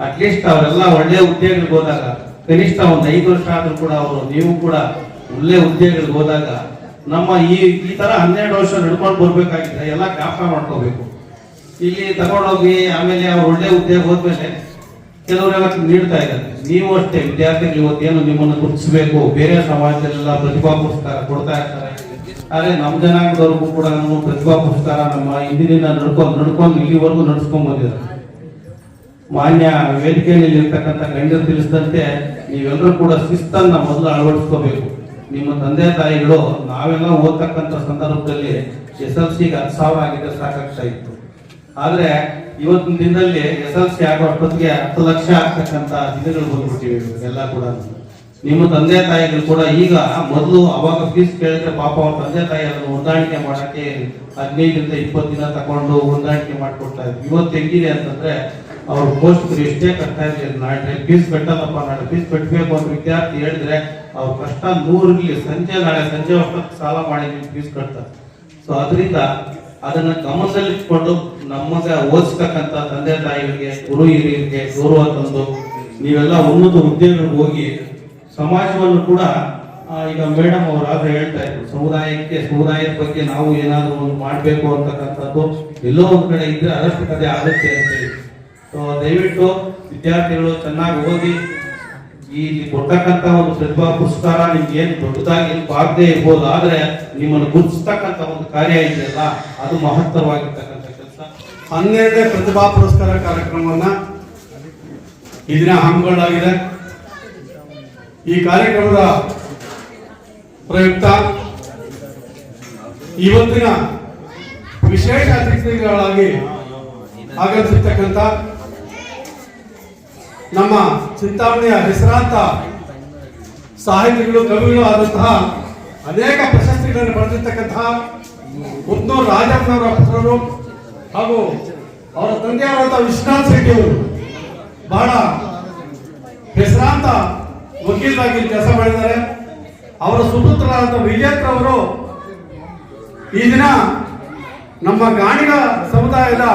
ಅಟ್ಲೀಸ್ಟ್ ಅವರೆಲ್ಲ ಒಳ್ಳೆ ಉದ್ಯೋಗಗಳಿಗೆ ಹೋದಾಗ, ಕನಿಷ್ಠ ಒಂದು ಐದು ವರ್ಷ ಆದ್ರೂ ಕೂಡ ಅವರು, ನೀವು ಕೂಡ ಒಳ್ಳೆ ಉದ್ಯೋಗಗಳಿಗೆ ಹೋದಾಗ ನಮ್ಮ ಈ ಈ ತರ ಹನ್ನೆರಡು ವರ್ಷ ನಡ್ಕೊಂಡು ಬರ್ಬೇಕಾಗಿದ್ರೆ ಎಲ್ಲ ಜ್ಞಾಪಕ ಮಾಡ್ಕೋಬೇಕು. ಇಲ್ಲಿ ತಗೊಂಡೋಗಿ ಆಮೇಲೆ ಅವ್ರು ಒಳ್ಳೆ ಉದ್ಯೋಗ ಹೋದ್ಮೇಲೆ ಕೆಲವರೆಲ್ಲ ನೀಡ್ತಾ ಇದ್ದಾರೆ. ನೀವು ಅಷ್ಟೇ, ವಿದ್ಯಾರ್ಥಿಗಳು ಇವತ್ತೇನು ನಿಮ್ಮನ್ನು ಗುರುತಿಸಬೇಕು, ಬೇರೆ ಸಮಾಜದಲ್ಲೆಲ್ಲ ಪ್ರತಿಭಾ ಪುರಸ್ಕಾರ ಕೊಡ್ತಾ ಇರ್ತಾರೆ. ಆದ್ರೆ ನಮ್ಮ ಜನಾಂಗದವ್ರಿಗೂ ಕೂಡ ನಾವು ಪ್ರತಿಭಾ ಪುರಸ್ಕಾರ ನಮ್ಮ ಹಿಂದಿನಿಂದ ನಡ್ಕೊಂಡು ನಡ್ಕೊಂಡು ಇಲ್ಲಿವರೆಗೂ ನಡ್ಸ್ಕೊಂಡ್ ಬಂದಿದ್ದಾರೆ. ಮಾನ್ಯ ವೇದಿಕೆಯಲ್ಲಿ ಇರ್ತಕ್ಕಂಥ ಗಣ್ಯರು ತಿಳಿಸಿದಂತೆ ನೀವೆಲ್ಲರೂ ಕೂಡ ಶಿಸ್ತನ್ನ ಮೊದಲು ಅಳವಡಿಸ್ಕೋಬೇಕು. ನಿಮ್ಮ ತಂದೆ, ತಾಯಿಗಳು ನಾವೆಲ್ಲ ಓದ್ತಕ್ಕಂಥ ಸಂದರ್ಭದಲ್ಲಿ ಎಸ್ ಎಲ್ ಸಿಗೆ ಹತ್ತು ಸಾವಿರ ಆಗಿದ್ರೆ ಸಾಕಾಗ್ತಾ ಇತ್ತು ಆದ್ರೆ ಇವತ್ತಿನ ದಿನದಲ್ಲಿ ಎಸ್ ಎಲ್ ಸಿ ಆಗೋ ಅಷ್ಟೊತ್ತಿಗೆ ಹತ್ತು ಲಕ್ಷ ಆಗ್ತಕ್ಕಂತ ದಿನಗಳು ಬಂದ್ಬಿಟ್ಟಿವೆ ಎಲ್ಲ ಕೂಡ. ನಿಮ್ಮ ತಂದೆ ತಾಯಿಗಳು ಕೂಡ ಈಗ ಮೊದಲು ಅವಾಗ ಫೀಸ್ ಕೇಳಿದ್ರೆ ಪಾಪ ಅವ್ರ ತಂದೆ ತಾಯಿ ಅದನ್ನು ಹೊಂದಾಣಿಕೆ ಮಾಡಕ್ಕೆ ಹದಿನೈದರಿಂದ ಇಪ್ಪತ್ತು ದಿನ ತಗೊಂಡು ಹೊಂದಾಣಿಕೆ ಮಾಡ್ಕೊಡ್ತಾ ಇದ್ರು. ಇವತ್ತು ಹೆಂಗಿದೆ ಅಂತಂದ್ರೆ ಅವ್ರ ಪೋಷಕರು ಎಷ್ಟೇ ಕಟ್ತಾ ಇರ್ಲಿ ನಾಳೆ ಫೀಸ್ ಕಟ್ಟಲ್ಲಪ್ಪ ನಾಳೆ ಫೀಸ್ ಕಟ್ಟಬೇಕು ಅಂತ ವಿದ್ಯಾರ್ಥಿ ಹೇಳಿದ್ರೆ ಅವ್ರ ಕಷ್ಟ ನೂರಿರ್ಲಿ ಸಂಜೆ ನಾಳೆ ಸಂಜೆ ಅಷ್ಟೊತ್ತು ಸಾಲ ಮಾಡಿ ಫೀಸ್ ಕಟ್ತಾರೆ. ಸೊ ಅದರಿಂದ ಅದನ್ನ ಗಮನದಲ್ಲಿಟ್ಕೊಂಡು ನಮ್ಮಗ ಓದಿಸ್ತಕ್ಕಂಥ ತಂದೆ ತಾಯಿಗಳಿಗೆ, ಗುರು ಹಿರಿಯರಿಗೆ ಗೌರವ ತಂದು ನೀವೆಲ್ಲ ಉನ್ನತ ಹುದ್ದೆಗಳಿಗೆ ಹೋಗಿ ಸಮಾಜವನ್ನು ಕೂಡ ಈಗ ಮೇಡಮ್ ಅವರಾದ್ರೆ ಹೇಳ್ತಾ ಇದ್ರು, ಸಮುದಾಯಕ್ಕೆ, ಸಮುದಾಯದ ಬಗ್ಗೆ ನಾವು ಏನಾದರೂ ಒಂದು ಮಾಡಬೇಕು ಅಂತಕ್ಕಂಥದ್ದು ಎಲ್ಲೋ ಒಂದು ಕಡೆ ಇದ್ರೆ ಅದಷ್ಟು ಕತೆ ಆಗುತ್ತೆ ಅಂತ ಹೇಳಿ. ಸೊ ದಯವಿಟ್ಟು ವಿದ್ಯಾರ್ಥಿಗಳು ಚೆನ್ನಾಗಿ ಓದಿ ಇಲ್ಲಿ ಕೊಡ್ತಕ್ಕಂತ ಒಂದು ಪ್ರತಿಭಾ ಪುರಸ್ಕಾರ ನಿಮ್ಗೆ ಏನು ದೊಡ್ಡದಾಗಿ ಆಗದೆ ಇರ್ಬೋದು, ಆದ್ರೆ ನಿಮ್ಮನ್ನು ಗುರುತಿಸ್ತಕ್ಕಂತ ಒಂದು ಕಾರ್ಯ ಇದೆಯಲ್ಲ ಅದು ಮಹತ್ತರವಾಗಿರ್ತಕ್ಕಂಥ ಕೆಲಸ. ಹನ್ನೆರಡನೇ ಪ್ರತಿಭಾ ಪುರಸ್ಕಾರ ಕಾರ್ಯಕ್ರಮವನ್ನ ಈ ದಿನ ಹಮ್ಮಿಕೊಳ್ಳಲಾಗಿದೆ ಈ ಕಾರ್ಯಕ್ರಮದ ಪ್ರಯುಕ್ತ ಇವತ್ತಿನ ವಿಶೇಷ ಅತಿಥಿಗಳಾಗಿ ಆಗಮಿಸಿರ್ತಕ್ಕಂಥ ನಮ್ಮ ಚಿಂತಾಮಣಿಯ ಹೆಸರಾಂತ ಸಾಹಿತಿಗಳು, ಕವಿಗಳು ಆದಂತಹ ಅನೇಕ ಪ್ರಶಸ್ತಿಗಳನ್ನು ಪಡೆದಿರ್ತಕ್ಕಂತಹ ಮುದ್ನೂರು ರಾಜಪ್ಪನವರ ಪುತ್ರರು ಹಾಗೂ ಅವರ ತಂದೆಯಾದಂತಹ ವಿಶ್ವನಾಥ್ ಶೆಟ್ಟಿ ಅವರು. ಬಹಳ ಹೆಸರಾಂತ ವಕೀಲರಾಗಿ ಕೆಲಸ ಮಾಡಿದ್ದಾರೆ. ಅವರ ಸುಪುತ್ರರಾದಂತಹ ವಿಜೇಂದ್ರ ಅವರು ಈ ದಿನ ನಮ್ಮ ಗಾಣಿಗ ಸಮುದಾಯದ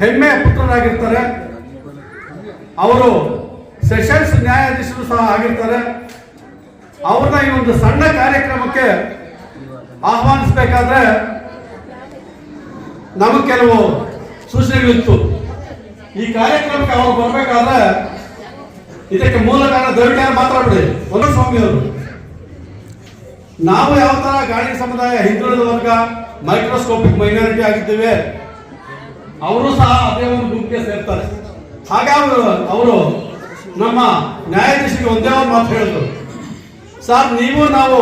ಹೆಮ್ಮೆಯ ಪುತ್ರರಾಗಿರ್ತಾರೆ. ಅವರು ಸೆಷನ್ಸ್ ನ್ಯಾಯಾಧೀಶರು ಸಹ ಆಗಿರ್ತಾರೆ. ಅವ್ರನ್ನ ಈ ಒಂದು ಸಣ್ಣ ಕಾರ್ಯಕ್ರಮಕ್ಕೆ ಆಹ್ವಾನಿಸ್ಬೇಕಾದ್ರೆ ನಮಗೆ ಕೆಲವು ಸೂಚನೆಗಳಿತ್ತು. ಈ ಕಾರ್ಯಕ್ರಮಕ್ಕೆ ಅವರು ಬರಬೇಕಾದ್ರೆ ಇದಕ್ಕೆ ಮೂಲ ಕಾರಣ ದಯವಿಟ್ಟು ಮಾತಾಡ್ಬಿಡಿ. ಸ್ವಾಮಿ ಅವರು ನಾವು ಯಾವ ತರ ಗಾಳಿ ಸಮುದಾಯ ಹಿಂದುಳಿದ ವರ್ಗ ಮೈಕ್ರೋಸ್ಕೋಪಿಕ್ ಮೈನಾರಿಟಿ ಆಗಿದ್ದೇವೆ, ಅವರು ಸಹ ಅದೇ ಒಂದು ಗುಂಪಿಗೆ ಸೇರ್ತಾರೆ. ಹಾಗಾಗಿ ಅವರು ನಮ್ಮ ನ್ಯಾಯಾಧೀಶರಿಗೆ ಒಂದೇ ಒಂದು ಮಾತು ಹೇಳಿದ್ರು. ಸರ್, ನೀವು ನಾವು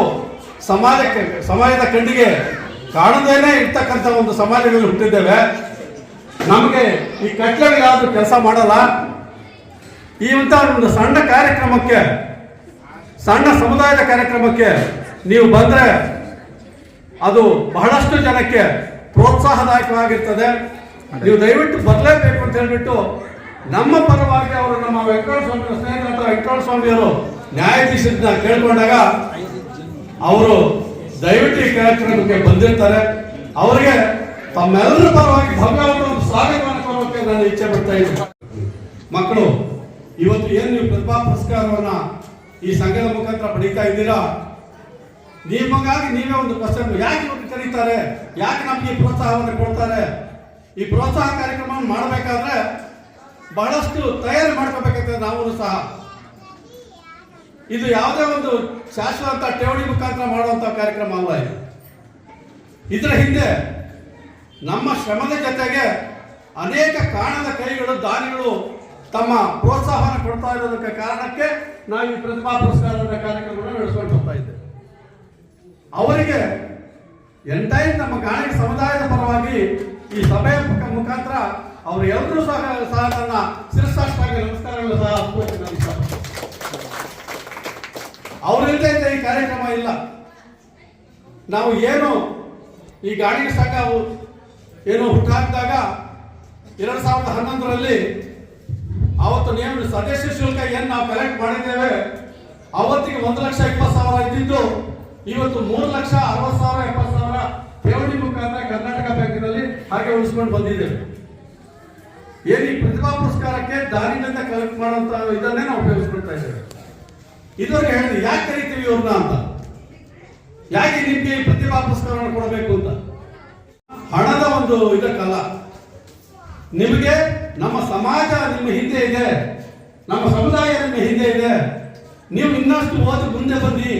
ಸಮಾಜಕ್ಕೆ, ಸಮಾಜದ ಕಣ್ಣಿಗೆ ಕಾಣದೇನೆ ಇರ್ತಕ್ಕಂಥ ಒಂದು ಸಮಾಜದಲ್ಲಿ ಹುಟ್ಟಿದ್ದೇವೆ. ನಮಗೆ ಈ ಕಟ್ಲೆಗಳು ಯಾವುದು ಕೆಲಸ ಮಾಡಲ್ಲ. ಈ ಅಂತ ಒಂದು ಸಣ್ಣ ಕಾರ್ಯಕ್ರಮಕ್ಕೆ, ಸಣ್ಣ ಸಮುದಾಯದ ಕಾರ್ಯಕ್ರಮಕ್ಕೆ ನೀವು ಬಂದ್ರೆ ಅದು ಬಹಳಷ್ಟು ಜನಕ್ಕೆ ಪ್ರೋತ್ಸಾಹದಾಯಕವಾಗಿರ್ತದೆ. ನೀವು ದಯವಿಟ್ಟು ಬರಲೇಬೇಕು ಅಂತ ಹೇಳ್ಬಿಟ್ಟು ನಮ್ಮ ಪರವಾಗಿ ಅವರು ನಮ್ಮ ವೆಂಕಟ ಸ್ವಾಮಿ ಸ್ನೇಹಿತರ ವೆಂಕಟ ಸ್ವಾಮಿಯವರು ನ್ಯಾಯಾಧೀಶರನ್ನ ಕೇಳ್ಕೊಂಡಾಗ ಅವರು ದಯವಿಟ್ಟು ಈ ಕಾರ್ಯಕ್ರಮಕ್ಕೆ ಬಂದಿರ್ತಾರೆ. ಅವರಿಗೆ ತಮ್ಮೆಲ್ಲರ ಪರವಾಗಿ ಭವ್ಯವಾದ ಒಂದು ಸ್ವಾಗತವನ್ನು ಕೋರೋಕೆ ನಾನು ಇಚ್ಛೆ ಪಡ್ತಾ ಇದ್ದೀನಿ. ಮಕ್ಕಳು, ಇವತ್ತು ಏನು ನೀವು ಪ್ರತಿಭಾ ಪುರಸ್ಕಾರವನ್ನ ಈ ಸಂಘದ ಮುಖಾಂತರ ಪಡೀತಾ ಇದ್ದೀರಾ? ನಿಮಗಾಗಿ ನೀವೇ ಒಂದು ಕ್ವಶನ್ ಯಾಕೆ ಇವ್ರು ಕರೀತಾರೆ? ಯಾಕೆ ನಮಗೆ ಪ್ರೋತ್ಸಾಹವನ್ನು ಕೊಡ್ತಾರೆ? ಈ ಪ್ರೋತ್ಸಾಹ ಕಾರ್ಯಕ್ರಮವನ್ನು ಮಾಡಬೇಕಾದ್ರೆ ಬಹಳಷ್ಟು ತಯಾರಿ ಮಾಡ್ಕೋಬೇಕಾಗ್ತದೆ ನಾವು ಸಹ. ಇದು ಯಾವುದೇ ಒಂದು ಶಾಶ್ವತ ಠೇವಣಿ ಮುಖಾಂತರ ಮಾಡುವಂತ ಕಾರ್ಯಕ್ರಮ ಅಲ್ಲ ಇದು. ಇದರ ಹಿಂದೆ ನಮ್ಮ ಶ್ರಮದ ಜೊತೆಗೆ ಅನೇಕ ಕಾರಣದ ಕೈಗಳು, ದಾನಿಗಳು ತಮ್ಮ ಪ್ರೋತ್ಸಾಹನ ಕೊಡ್ತಾ ಇರೋದಕ್ಕೆ ಕಾರಣಕ್ಕೆ ನಾವು ಈ ಪ್ರತಿಭಾ ಪುರಸ್ಕಾರದ ಕಾರ್ಯಕ್ರಮವನ್ನು ನಡೆಸ್ಕೊಂಡು ಹೋಗ್ತಾ ಇದ್ದೇವೆ. ಅವರಿಗೆ ಎಂಟೈನ್ ನಮ್ಮ ಕಾರಣ ಸಮುದಾಯದ ಪರವಾಗಿ ಈ ಸಭೆಯ ಮುಖ- ಮುಖಾಂತರ ಅವರು ಎಲ್ಲರೂ ಸಹ ಸಹ ನನ್ನ ಶಿರಸಾಷ್ಟಾಗಿ ನಮಸ್ಕಾರಗಳು ಸಹ ಇದ್ದ ಈ ಕಾರ್ಯಕ್ರಮ ಇಲ್ಲ. ನಾವು ಏನು ಈ ಗಾಡಿಗೆ ಸಂಘ ಏನು ಹುಟ್ಟಾಕಿದಾಗ ಎರಡು ಸಾವಿರದ ಹನ್ನೊಂದರಲ್ಲಿ ಅವತ್ತು ನೇಮ ಸದಸ್ಯ ಶುಲ್ಕ ಏನು ನಾವು ಕಲೆಕ್ಟ್ ಮಾಡಿದ್ದೇವೆ, ಅವತ್ತಿಗೆ ಒಂದು ಲಕ್ಷ ಇಪ್ಪತ್ತು ಸಾವಿರ ಇದ್ದಿದ್ದು, ಇವತ್ತು ಮೂರು ಲಕ್ಷ ಅರವತ್ತು ಸಾವಿರ, ಎಪ್ಪತ್ತು ಸಾವಿರ ಠೇವಣಿ ಮುಖಾಂತರ ಕರ್ನಾಟಕ ಬ್ಯಾಂಕಿನಲ್ಲಿ ಹಾಗೆ ಉಳಿಸ್ಕೊಂಡು ಬಂದಿದ್ದೇವೆ. ಏನು ಈ ಪ್ರತಿಭಾ ಪುರಸ್ಕಾರಕ್ಕೆ ದಾರಿನಿಂದ ಕಲೆಕ್ಟ್ ಮಾಡುವಂತ ಇದನ್ನೇ ನಾವು ಉಪಯೋಗಿಸ್ಕೊಳ್ತಾ ಇದ್ದೇವೆ. ಇದುವರೆಗೆ ಹೇಳಿದ್ವಿ ಯಾಕೆ ಕರಿತೀವಿ ಇವ್ರನ್ನ ಅಂತ? ಯಾಕೆ ನಿಮಗೆ ಈ ಪ್ರತಿಭಾ ಪುರಸ್ಕಾರವನ್ನು ಕೊಡಬೇಕು ಅಂತ? ಹಣದ ಒಂದು ಇದಕ್ಕಲ್ಲ. ನಿಮಗೆ ನಮ್ಮ ಸಮಾಜ ನಿಮ್ಮ ಹಿಂದೆ ಇದೆ. ನಮ್ಮ ಸಮುದಾಯ ನಿಮ್ಮ ಹಿಂದೆ ಇದೆ. ನೀವು ಇನ್ನಷ್ಟು ಓದಿ ಮುಂದೆ ಬನ್ನಿ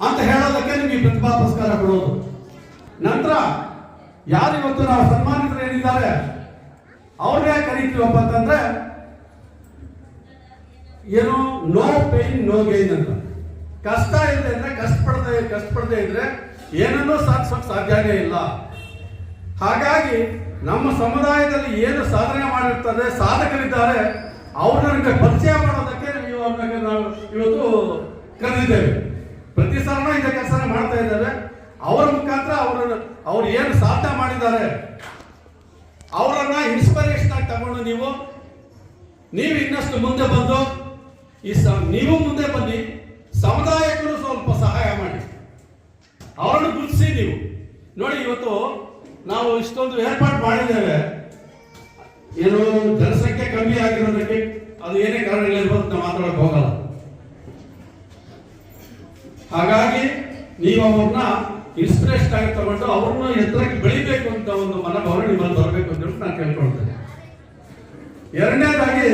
ಅಂತ ಹೇಳೋದಕ್ಕೆ ನಿಮಗೆ ಪ್ರತಿಭಾ ಪುರಸ್ಕಾರ ಕೊಡೋದು. ನಂತರ ಯಾರು ಇವತ್ತು ನಾವು ಸನ್ಮಾನಿತರು ಏನಿದ್ದಾರೆ? ಅವ್ರನ್ನ ಯಾಕೆ ಕರಿತೀವಪ್ಪ ಅಂತಂದ್ರೆ, ಏನು ನೋ ಪೇನ್ ನೋ ಗೈನ್ ಅಂತ. ಕಷ್ಟ ಇದೆ ಅಂದ್ರೆ ಕಷ್ಟಪಡದೆ ಕಷ್ಟಪಡದೆ ಇದ್ರೆ ಏನನ್ನೂ ಸಾಧಿಸೋಕೆ ಸಾಧ್ಯನೇ ಇಲ್ಲ. ಹಾಗಾಗಿ ನಮ್ಮ ಸಮುದಾಯದಲ್ಲಿ ಏನು ಸಾಧನೆ ಮಾಡಿರ್ತಾರೆ, ಸಾಧಕರಿದ್ದಾರೆ ಅವ್ರನ್ನ ಪರಿಚಯ ಮಾಡೋದಕ್ಕೆ ಅವ್ರನ್ನ ನಾವು ಇವತ್ತು ಕರೆದಿದ್ದೇವೆ. ಪ್ರತಿ ಸಲನೂ ಇದೇ ಕೆಲಸ ಮಾಡ್ತಾ ಇದ್ದಾರೆ ಅವರ ಮುಖಾಂತರ ಅವರನ್ನು ಅವ್ರು ಏನು ಸಾಧನೆ ಮಾಡಿದ್ದಾರೆ ಅವರನ್ನ ಇನ್ಸ್ಪಿರೇಷನ್ ಆಗಿ ತಗೊಂಡು ನೀವು ನೀವು ಇನ್ನಷ್ಟು ಮುಂದೆ ಬಂದು, ಈ ನೀವು ಮುಂದೆ ಬನ್ನಿ, ಸಮುದಾಯಕ್ಕೂ ಸ್ವಲ್ಪ ಸಹಾಯ ಮಾಡಿ. ಅವರನ್ನು ಗುರುತಿಸಿ ನೀವು. ನೋಡಿ, ಇವತ್ತು ನಾವು ಇಷ್ಟೊಂದು ಏರ್ಪಾಟ್ ಮಾಡಿದ್ದೇವೆ. ಏನು, ಜನಸಂಖ್ಯೆ ಕಮ್ಮಿ ಆಗಿರೋದಕ್ಕೆ ಅದು ಏನೇ ಕಾರಣಗಳಿರ್ಬೋದು ನಾವು ಮಾತಾಡಕ್ ಹೋಗಲ್ಲ. ಹಾಗಾಗಿ, ನೀವು ಅವ್ರನ್ನ ಇನ್ಸ್ಪಿರೇಷನ್ ಆಗಿ ತಗೊಂಡು ಅವ್ರನ್ನ ಎತ್ತರಕ್ಕೆ ಬೆಳಿಬೇಕು ಅಂತ ಒಂದು ಮನೋಭಾವನೆ ನಿಮ್ಮಲ್ಲಿ ಬರಬೇಕು ಅಂತ ಹೇಳಿ ನಾನು ಕೇಳ್ಕೊಳ್ತೇನೆ ಎರಡನೇದಾಗಿ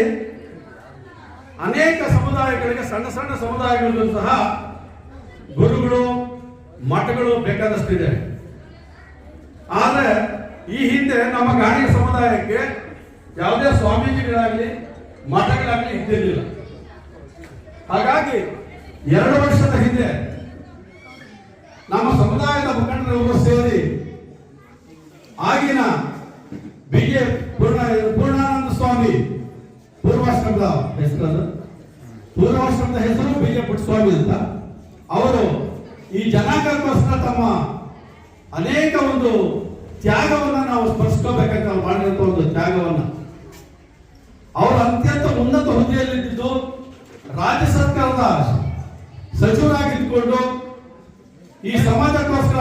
ಅನೇಕ ಸಮುದಾಯಗಳಿಗೆ ಸಣ್ಣ ಸಣ್ಣ ಸಮುದಾಯಗಳಿಗೂ ಸಹ ಗುರುಗಳು, ಮಠಗಳು ಬೇಕಾದಷ್ಟಿದೆ ಆದರೆ ಈ ಹಿಂದೆ ನಮ್ಮ ಗಾಣಿ ಸಮುದಾಯಕ್ಕೆ ಯಾವುದೇ ಸ್ವಾಮೀಜಿಗಳಾಗಲಿ, ಮಠಗಳಾಗಲಿ ಇದ್ದಿರಲಿಲ್ಲ. ಹಾಗಾಗಿ ಎರಡು ವರ್ಷದ ಹಿಂದೆ ನಮ್ಮ ಸಮುದಾಯದ ಮುಖಂಡರವರು ಸೇರಿ ಆಗಿನ ಬಿ ಎ ಪೂರ್ಣ ಪೂರ್ಣಾನಂದ ಸ್ವಾಮಿ ಪೂರ್ವಾಶ್ರಮದ ಹೆಸರು. ಅದು. ಪೂರ್ವಾಶ್ರಮದ ಹೆಸರು ಬಿ ಎ ಪುಟ್ಟಸ್ವಾಮಿ ಅಂತ. ಅವರು ಈ ಜನಾಂಗಕ್ಕೋಸ್ಕರ ತಮ್ಮ ಅನೇಕ ಒಂದು ತ್ಯಾಗವನ್ನ ನಾವು ಸ್ಮರಿಸ್ಕೋಬೇಕಂತ ನಾವು ಮಾಡಿದಂತ ಒಂದು ತ್ಯಾಗವನ್ನ. ಅವರು ಅತ್ಯಂತ ಉನ್ನತ ಹುದ್ದೆಯಲ್ಲಿದ್ದು ರಾಜ್ಯ ಸರ್ಕಾರದ ಸಚಿವರಾಗಿದ್ದುಕೊಂಡು ಈ ಸಮಾಜಕ್ಕೋಸ್ಕರ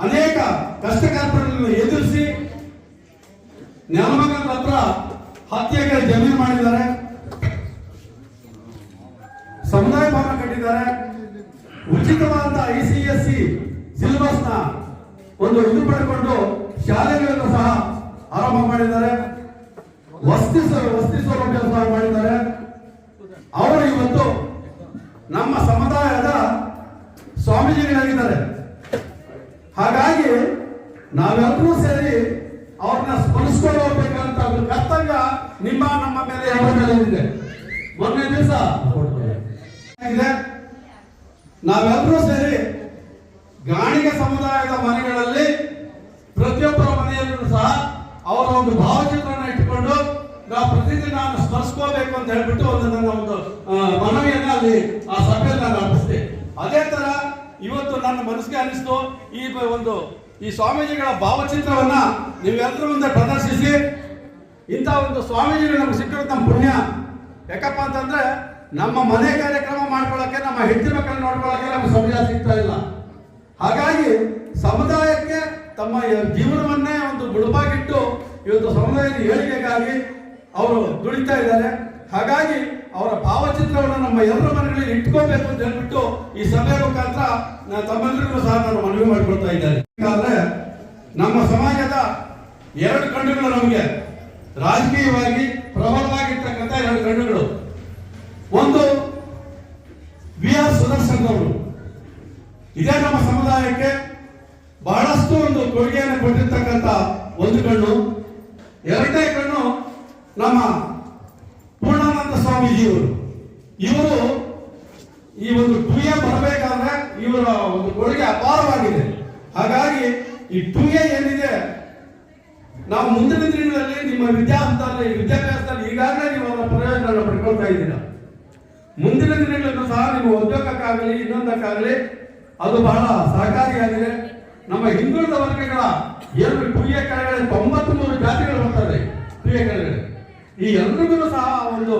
ಅನೇಕ ಕಷ್ಟ ಎದುರಿಸಿ ನೆಲಮಗನ ಹತ್ರ ಹತ್ಯೆಗೆ ಜಮೀನು ಮಾಡಿದ್ದಾರೆ. ಸಮುದಾಯ ಭವನ ಕಟ್ಟಿದ್ದಾರೆ. ಉಚಿತವಾದ ಐ ಸಿ ಎಸ್ ಸಿ ಸಿಲೆಬಸ್ನ ಒಂದು ಇದು ಪಡೆದುಕೊಂಡು ಶಾಲೆಗಳನ್ನು ಸಹ ಆರಂಭ ಮಾಡಿದ್ದಾರೆ. ವಸ್ತಿ ವಸತಿ ಸೌಲಭ್ಯ ಸಹ ಮಾಡಿದ್ದಾರೆ. ಅವರು ಇವತ್ತು ನಮ್ಮ ಸಮುದಾಯದ ಸ್ವಾಮೀಜಿಗಳಾಗಿದ್ದಾರೆ. ಹಾಗಾಗಿ ನಾವೆಲ್ಲರೂ ಸೇರಿ ಅವ್ರನ್ನ ಸ್ಮರಿಸ್ಕೊಂಡು ಹೋಗ್ಬೇಕಂತ ಒಂದು ಕರ್ತವ್ಯ ನಿಮ್ಮ, ನಮ್ಮ ಮೇಲೆ ಯಾವ ಇದೆ. ಮೊನ್ನೆ ದಿವಸ. ನಾವೆಲ್ಲರೂ ಸೇರಿ ಗಾಣಿಗ ಸಮುದಾಯದ ಮನೆಗಳಲ್ಲಿ ಪ್ರತಿಯೊಬ್ಬರ ಮನೆಯಲ್ಲೂ ಸಹ ಅವರ ಒಂದು ಭಾವಚಿತ್ರನ ಇಟ್ಟುಕೊಂಡು ನಾವು ಪ್ರತಿದಿನ ನಾನು ಸ್ಮರಿಸ್ಕೋಬೇಕು ಅಂತ ಹೇಳ್ಬಿಟ್ಟು ಒಂದು ನನ್ನ ಒಂದು ಮನವಿಯನ್ನ ಅಲ್ಲಿ ಆ ಸಭೆಯಲ್ಲಿ ನಾನು ಅದೇ ತರ ಇವತ್ತು ನನ್ನ ಮನಸ್ಸಿಗೆ ಅನಿಸ್ತು, ಈ ಒಂದು ಈ ಸ್ವಾಮೀಜಿಗಳ ಭಾವಚಿತ್ರವನ್ನ ನೀವೆಲ್ಲರ ಮುಂದೆ ಪ್ರದರ್ಶಿಸಿ. ಇಂಥ ಒಂದು ಸ್ವಾಮೀಜಿಗಳು ನಮ್ಗೆ ಸಿಕ್ಕಿರೋದು ನಮ್ಮ ಪುಣ್ಯ. ಯಾಕಪ್ಪ ಅಂತಂದ್ರೆ ನಮ್ಮ ಮನೆ ಕಾರ್ಯಕ್ರಮ ಮಾಡ್ಕೊಳ್ಳೋಕೆ, ನಮ್ಮ ಹೆಂಡತಿ ಮಕ್ಕಳನ್ನ ನೋಡ್ಕೊಳ್ಳೋಕೆ ನಮ್ಗೆ ಸಮಯ ಸಿಗ್ತಾ ಇಲ್ಲ. ಹಾಗಾಗಿ ಸಮುದಾಯಕ್ಕೆ ತಮ್ಮ ಜೀವನವನ್ನೇ ಒಂದು ಬುಡಬಾಗಿಟ್ಟು ಇವತ್ತು ಸಮುದಾಯದ ಏಳಿಗೆಗಾಗಿ ಅವರು ದುಡಿತಾ ಇದ್ದಾರೆ. ಹಾಗಾಗಿ ಅವರ ಭಾವಚಿತ್ರವನ್ನು ನಮ್ಮ ಎಲ್ಲರ ಮನೆಗಳಲ್ಲಿ ಇಟ್ಕೋಬೇಕು ಅಂತ ಹೇಳ್ಬಿಟ್ಟು ಈ ಸಭೆ ಮುಖಾಂತರ ತಮ್ಮೆಲ್ಲರಿಗೂ ಸಹ ನಾನು ಮನವಿ ಮಾಡಿಕೊಳ್ತಾ ಇದ್ದೇನೆ. ಯಾಕಂದ್ರೆ ನಮ್ಮ ಸಮಾಜದ ಎರಡು ಕಣ್ಣುಗಳು ನಮಗೆ. ರಾಜಕೀಯವಾಗಿ ಪ್ರಬಲವಾಗಿರ್ತಕ್ಕಂಥ ಎರಡು ಕಣ್ಣುಗಳು. ಒಂದು ವಿ ಆರ್ ಸುದರ್ಶನ್ ಅವರು ಇದೇ ನಮ್ಮ ಸಮುದಾಯಕ್ಕೆ ಬಹಳಷ್ಟು ಒಂದು ಕೊಡುಗೆಯನ್ನು ಕೊಟ್ಟಿರ್ತಕ್ಕಂಥ ಒಂದು ಕಣ್ಣು. ಎರಡನೇ ಕಣ್ಣು ನಮ್ಮ ಇವರು ಈ ಒಂದು ಟು ಎ ಬರಬೇಕಾದ್ರೆ ಇವರ ಒಂದು ಕೊಡುಗೆ ಅಪಾರವಾಗಿದೆ. ಹಾಗಾಗಿ ಈ ಟು ಎ ಏನಿದೆ, ನಾವು ಮುಂದಿನ ದಿನಗಳಲ್ಲಿ ನಿಮ್ಮ ವಿದ್ಯಾಭ್ಯಾಸದಲ್ಲಿ ವಿದ್ಯಾಭ್ಯಾಸದಲ್ಲಿ ಈಗಾಗಲೇ ನೀವು ಅದರ ಪ್ರಯೋಜನ ಪಡ್ಕೊಳ್ತಾ ಇದ್ದೀರಾ? ಮುಂದಿನ ದಿನಗಳಲ್ಲೂ ಸಹ ನೀವು ಉದ್ಯೋಗಕ್ಕಾಗಲಿ, ಇನ್ನೊಂದಕ್ಕಾಗಲಿ, ಅದು ಬಹಳ ಸಹಕಾರಿಯಾಗಿದೆ. ನಮ್ಮ ಹಿಂದುಳಿದ ವರ್ಗಗಳ ಏನು ಎ ಕೆಳಗಡೆ ತೊಂಬತ್ತು ಮೂರು ಜಾತಿಗಳು ಬರ್ತದೆ ಟುಯ್ಯ ಕೆಳಗಡೆ. ಈ ಎಲ್ರಿಗೂ ಸಹ ಒಂದು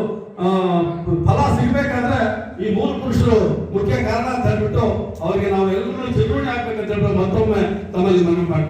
ಫಲ ಸಿಗ್ಬೇಕಾದ್ರೆ ಈ ಮೂಲ ಪುರುಷರು ಮುಖ್ಯ ಕಾರಣ ಅಂತ ಹೇಳ್ಬಿಟ್ಟು ಅವರಿಗೆ ನಾವು ಎಲ್ಲರೂ ಚಿರುಣಿ ಹಾಕ್ಬೇಕಂತ ಹೇಳ್ಬಿಟ್ಟು ಮತ್ತೊಮ್ಮೆ ತಮ್ಮಲ್ಲಿ ಮನವಿ ಮಾಡ್ತೀವಿ.